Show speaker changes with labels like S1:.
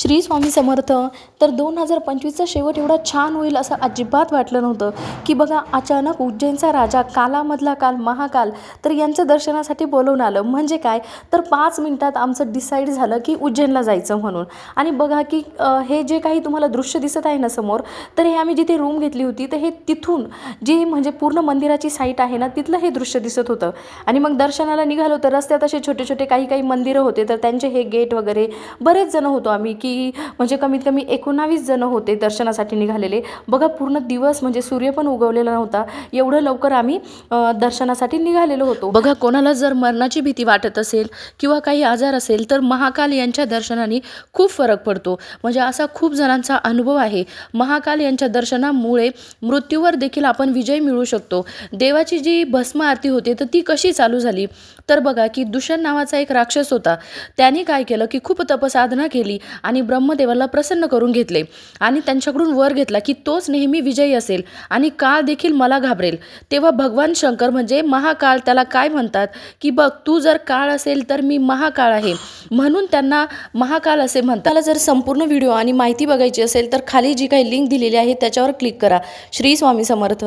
S1: श्री स्वामी समर्थ तर दोन हजार पंचवीसचा शेवट एवढा छान होईल असं अजिबात वाटलं नव्हतं. की बघा अचानक उज्जैनचा राजा कालामधला काल महाकाल तर यांचं दर्शनासाठी बोलवून आलं. म्हणजे काय? तर पाच मिनिटात आमचं डिसाईड झालं की उज्जैनला जायचं म्हणून. आणि बघा की हे जे काही तुम्हाला दृश्य दिसत आहे ना समोर तर हे आम्ही जिथे रूम घेतली होती तर हे तिथून जी म्हणजे पूर्ण मंदिराची साईट आहे ना तिथलं हे दृश्य दिसत होतं. आणि मग दर्शनाला निघालो तर रस्त्यात असे छोटे छोटे काही काही मंदिरं होते तर त्यांचे हे गेट वगैरे बरेच जण होतो आम्ही की म्हणजे कमीत कमी एकोणावीस जण होते दर्शनासाठी निघालेले. बघा पूर्ण दिवस म्हणजे सूर्य पण उगवलेला नव्हता. एवढं लवकर आम्ही दर्शनासाठी निघालेलो होतो. बघा कोणाला जर मरणाची भीती वाटत असेल किंवा काही आजार असेल तर महाकाल यांच्या दर्शनाने खूप फरक पडतो. म्हणजे असा खूप जणांचा अनुभव आहे. महाकाल यांच्या दर्शनामुळे मृत्यूवर देखील आपण विजय मिळू शकतो. देवाची जी भस्म आरती होते तर ती कशी चालू झाली? तर बघा की दुष्यंत नावाचा एक राक्षस होता. त्याने काय केलं की खूप तपसाधना केली आणि ब्रह्मदेवाला प्रसन्न करून घेतले. आणि त्यांच्याकडून वर घेतला की तोच नेहमी विजयी असेल आणि काळ देखील मला घाबरेल. तेव्हा भगवान शंकर म्हणजे महाकाळ त्याला काय म्हणतात? की बघ तू जर काळ असेल तर मी महाकाळ आहे. म्हणून त्यांना महाकाल असे म्हणतात. जर संपूर्ण व्हिडिओ आणि माहिती बघायची असेल तर खाली जी काही लिंक दिलेली आहे त्याच्यावर क्लिक करा. श्री स्वामी समर्थ.